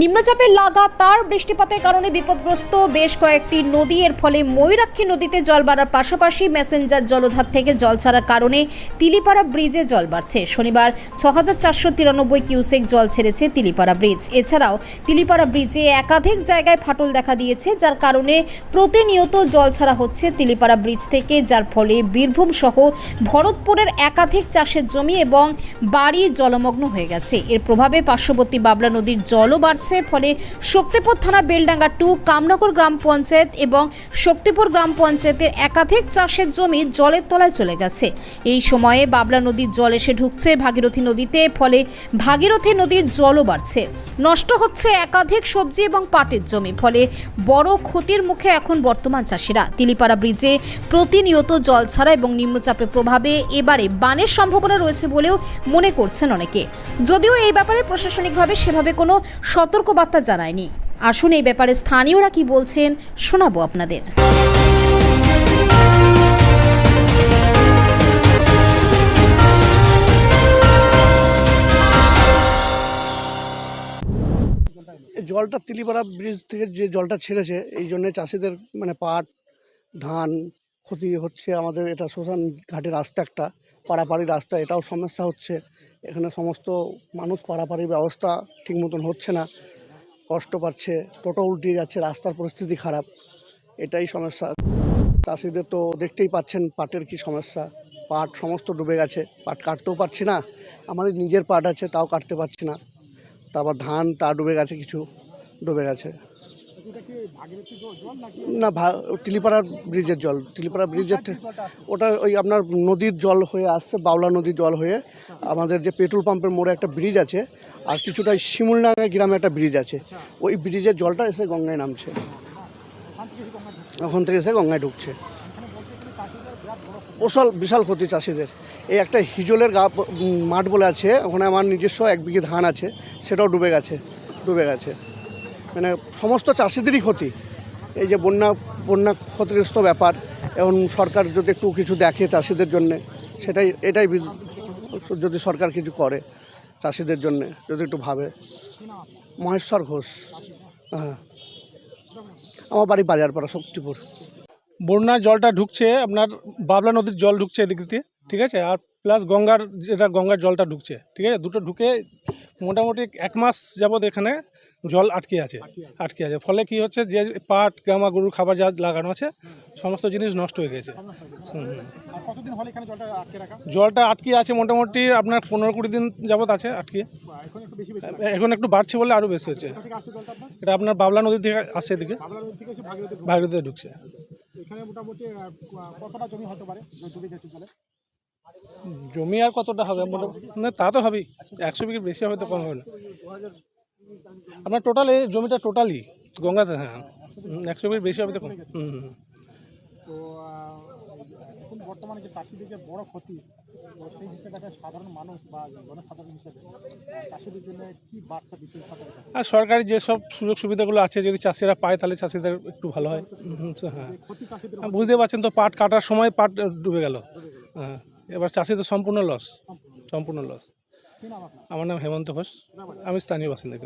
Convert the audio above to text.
নিম্নচাপের লাগাতার বৃষ্টিপাতের কারণে বিপদগ্রস্ত বেশ কয়েকটি নদী। এর ফলে ময়ূরাক্ষী নদীতে জল বাড়ার পাশাপাশি মেসেঞ্জার জলধার থেকে জল ছাড়ার কারণে তিলিপাড়া ব্রিজে জল বাড়ছে। শনিবার ছ হাজার চারশো তিরানব্বই কিউসেক জল ছেড়েছে তিলিপাড়া ব্রিজ। এছাড়াও তিলিপাড়া ব্রিজে একাধিক জায়গায় ফাটল দেখা দিয়েছে, যার কারণে প্রতিনিয়ত জল ছাড়া হচ্ছে তিলিপাড়া ব্রিজ থেকে, যার ফলে বীরভূম সহ ভরতপুরের একাধিক চাষের জমি এবং বাড়ি জলমগ্ন হয়ে গেছে। এর প্রভাবে পার্শ্ববর্তী বাবলা নদীর জলও বাড়ছে। ফলে শক্তিপুর থানা বেলডাঙ্গা টু, কামনগর গ্রাম পঞ্চায়েত এবং শক্তিপুর গ্রাম পঞ্চায়েতের একাধিক চাষের জমি জলের তলায় চলে গেছে। এই সময়ে বাবলা নদীর জল এসে ঢুকছে ভাগীরথী নদীতে, ফলে ভাগীরথী নদীর জলও বাড়ছে। নষ্ট হচ্ছে একাধিক সবজি এবং পাটের জমি, ফলে বড় ক্ষতির মুখে এখন বর্তমান চাষিরা। তিলিপাড়া ব্রিজে প্রতিনিয়ত জল ছাড়া এবং নিম্নচাপের প্রভাবে এবারে বানের সম্ভাবনা রয়েছে বলেও মনে করছেন অনেকে। যদিও এই ব্যাপারে প্রশাসনিকভাবে সেভাবে কোনো সতর্কবার্তা জানায়নি। আসুন এই ব্যাপারে স্থানীয়রা কি বলছেন শোনাবো আপনাদের। জলটা তিলিপাড়া ব্রিজ থেকে যে জলটা ছেড়েছে, এই জন্যে চাষিদের মানে পাট, ধান, ক্ষতি হচ্ছে আমাদের এটা শ্মশান ঘাটের রাস্তা একটা, পাড়াপাড়ি রাস্তা, এটাও সমস্যা হচ্ছে। এখানে সমস্ত মানুষ পাড়াপাড়ির ব্যবস্থা ঠিক মতন হচ্ছে না। কষ্ট পাচ্ছে, টোটো উল্টিয়ে যাচ্ছে, রাস্তার পরিস্থিতি খারাপ। এটাই সমস্যা। চাষিদের তো দেখতেই পাচ্ছেন পাটের কি সমস্যা। পাট সমস্ত ডুবে গেছে। পাট কাটতেও পারছি না। আমাদের নিজের পাট আছে, তাও কাটতে পারছি না। তারপর ধান তা ডুবে গেছে, কিছু ডুবে গেছে। না তিলিপাড়া ব্রিজের জল তিলিপাড়া ব্রিজের ওটা ওই আপনার নদীর জল হয়ে আসছে বাউলা নদীর জল হয়ে। আমাদের যে পেট্রোল পাম্পের মোড়ে একটা ব্রিজ আছে আর কিছুটা শিমুলডাঙ্গা গ্রামে একটা ব্রিজ আছে। ওই ব্রিজের জলটা এসে গঙ্গায় নামছে। ওখান থেকে এসে গঙ্গায় ঢুকছে? বিশাল বিশাল ক্ষতি চাষিদের। এই একটা হিজলের গা মাঠ বলে আছে ওখানে আমার নিজস্ব এক বিঘে ধান আছে সেটাও ডুবে গেছে ডুবে গেছে। মানে সমস্ত চাষিদেরই ক্ষতি। এই যে বন্যা বন্যা ক্ষতিগ্রস্ত ব্যাপার এবং সরকার যদি একটু কিছু দেখে চাষিদের জন্যে, সেটাই, এটাই যদি সরকার কিছু করে চাষিদের জন্যে, যদি একটু ভাবে। মহেশ্বর ঘোষ হ্যাঁ। আমার বাড়ি বাজারপাড়া, শক্তিপুর। বন্যার জলটা ঢুকছে, আপনার বাবলা নদীর জল ঢুকছে এদিক দিয়ে, ঠিক আছে? আর প্লাস গঙ্গার, যেটা গঙ্গার জলটা ঢুকছে, ঠিক আছে? দুটো ঢুকে মোটামুটি এক মাস যাবৎ এখানে জল আটকে আছে আটকে আছে। ফলে কি হচ্ছে যে পাট গামা গরুর খাবার যা লাগানো আছে সমস্ত জিনিস নষ্ট হয়ে গেছে। জলটা আটকে আছে মোটামুটি আপনার পনেরো কুড়ি দিন যাবৎ আছে আটকে। এখন একটু বাড়ছে বলে আরও বেশি হচ্ছে। এটা আপনার বাবলা নদী থেকে আসছে এদিকে। ভাগীরথীতে ঢুকছে। এখানে মোটামুটি কতটা জমি হতে পারে? জলে জমি আর কতটা হবে? না তা তো হবেই। একশো বিঘের বেশি হবে তো কম হবে না। আপনার টোটাল এই জমিটা টোটালি গঙ্গাতে হ্যাঁ। একশো বিঘের বেশি হবে তো কম। হুম হুম, হুম। তো এখন বর্তমানে যে চাষিদের যে বড় ক্ষতি সেই হিসেবে একটা সাধারণ মানুষ বা জনসাধারণ হিসেবে চাষিদের জন্য কি বার্তা দিচ্ছে আর সরকারি যেসব সুযোগ সুবিধাগুলো আছে যদি চাষিরা পায় তাহলে চাষিদের একটু ভালো হয়। হ্যাঁ। বুঝতে পারছেন তো পাট কাটার সময় পাট ডুবে গেল। হ্যাঁ। এবার চাষি তো সম্পূর্ণ লস সম্পূর্ণ লস আমার নাম হেমন্ত ঘোষ। আমি স্থানীয় বাসিন্দা